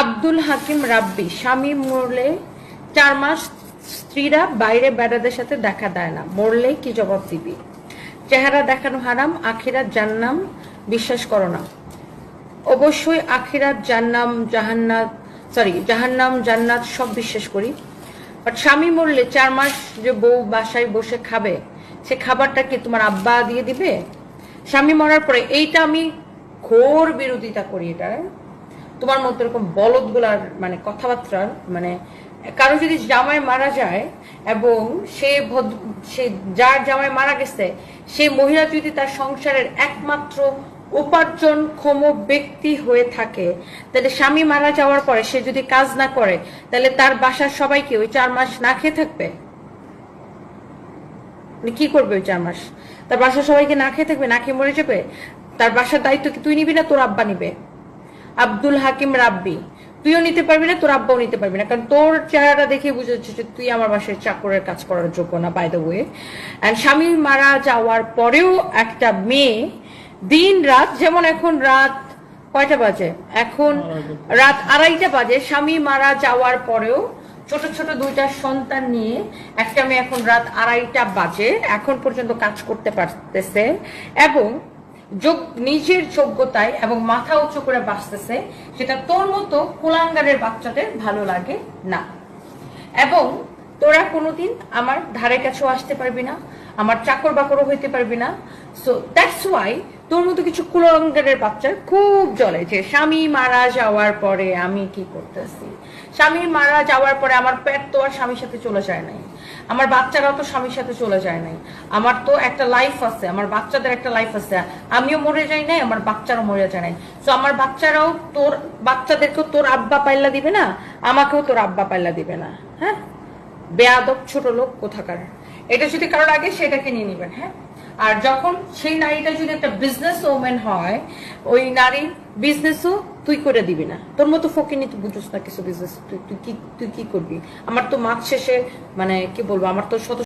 আব্দুল হাকিম রাব্বি, স্বামী মরলে চার মাস, স্ত্রীরা বাইরে বেড়াদের সাথে দেখা দেয় না। মরলে কি জবাব দিবি? চেহারা দেখানো হারাম আখিরাত জান্নাম বিশ্বাস করো না। অবশ্যই আখিরাত জান্নাম জাহান্নাত সরি জাহান্নাম, জান্নাত সব বিশ্বাস করি। বাট স্বামী মরলে চার মাস যে বউ বাসায় বসে খাবে, সে খাবারটা কি তোমার আব্বা দিয়ে দিবে? স্বামী মরার পরে এইটা আমি ঘোর বিরোধিতা করি এটা। তোমার মতো এরকম বলদগুলার মানে কথাবার্তার মানে কারও যদি জামাই মারা যায় এবং সে সে যার জামাই মারা গেছে সেই মহিলা যদি তার সংসারের একমাত্র উপার্জনক্ষম ব্যক্তি হয়ে থাকে, তাহলে স্বামী মারা যাওয়ার পরে সে যদি কাজ না করে, তাহলে তার বাসার সবাইকে ওই চার মাস না খেয়ে থাকবে? মানে কি করবে ওই চার মাস? তার বাসার সবাইকে না খেয়ে থাকবে, না খেয়ে মরে যাবে? তার বাসার দায়িত্ব কি তুই নিবি না তোর আব্বা নিবে? আব্দুল হাকিম রাব্বি। তুইও নিতে পারবি না, তোর আব্বাও নিতে পারবি না। কারণ তোর চেহারাটা দেখে বুঝে যাচ্ছে যে তুই আমার বাসায় চাকরের কাজ করার যোগ্য না বাই দ্য ওয়ে অ্যান্ড স্বামী মারা যাওয়ার পরেও একটা মেয়ে দিন রাত, যেমন এখন রাত কয়টা বাজে? এখন রাত আড়াইটা বাজে। স্বামী মারা যাওয়ার পরেও ছোট ছোট দুইটা সন্তান নিয়ে একটা মেয়ে এখন রাত আড়াইটা বাজে। এখন পর্যন্ত কাজ করতে পারতেছে। এবং যোগ নিজের যোগ্যতায় এবং মাথা উঁচু করে বাঁচতেছে সেটা তোর মতো কুলাঙ্গারের বাচ্চাদের ভালো লাগে না। এবং তোরা কোনোদিন আমার ধারে কাছেও আসতে পারবি না, আমার চাকর বাকরও হইতে পারবি না। সো দ্যাটস ওয়াই তোর মতো কিছু কুলঙ্গারের বাচ্চার খুব জ্বলে যে, স্বামী মারা যাওয়ার পরে আমি কি করতেছি? স্বামী মারা যাওয়ার পরে আমার পেট তো আর স্বামীর সাথে চলে যায় নাই। আমার বাচ্চারাও তো স্বামীর সাথে চলে যায় নাই। আমার তো একটা লাইফ আছে, আমার বাচ্চাদের একটা লাইফ আছে। আমিও মরে যাই নাই, আমার বাচ্চারও মরে যায় নাই। তো আমার বাচ্চারাও তোর, বাচ্চাদেরকেও তোর আব্বা পাইলা দিবে না, আমাকেও তোর আব্বা পাইলা দিবে না হ্যাঁ? বেয়াদব ছোট লোক কোথাকার? এটা যদি কারোর আগে, সেটাকে নিয়ে নিবেন হ্যাঁ? আর যখন সেই নারীটা যদি একটা বিজনেস ওমেন হয়, ওই নারী বিজনেসও তুই করে দিবি না। তোর মতো ফকিনি তুই বুঝোস না কিছু বিজনেস তুই তুই কি তুই কি করবি? আমার তো মাছ শেষে মানে কি বলব, আমার তো শত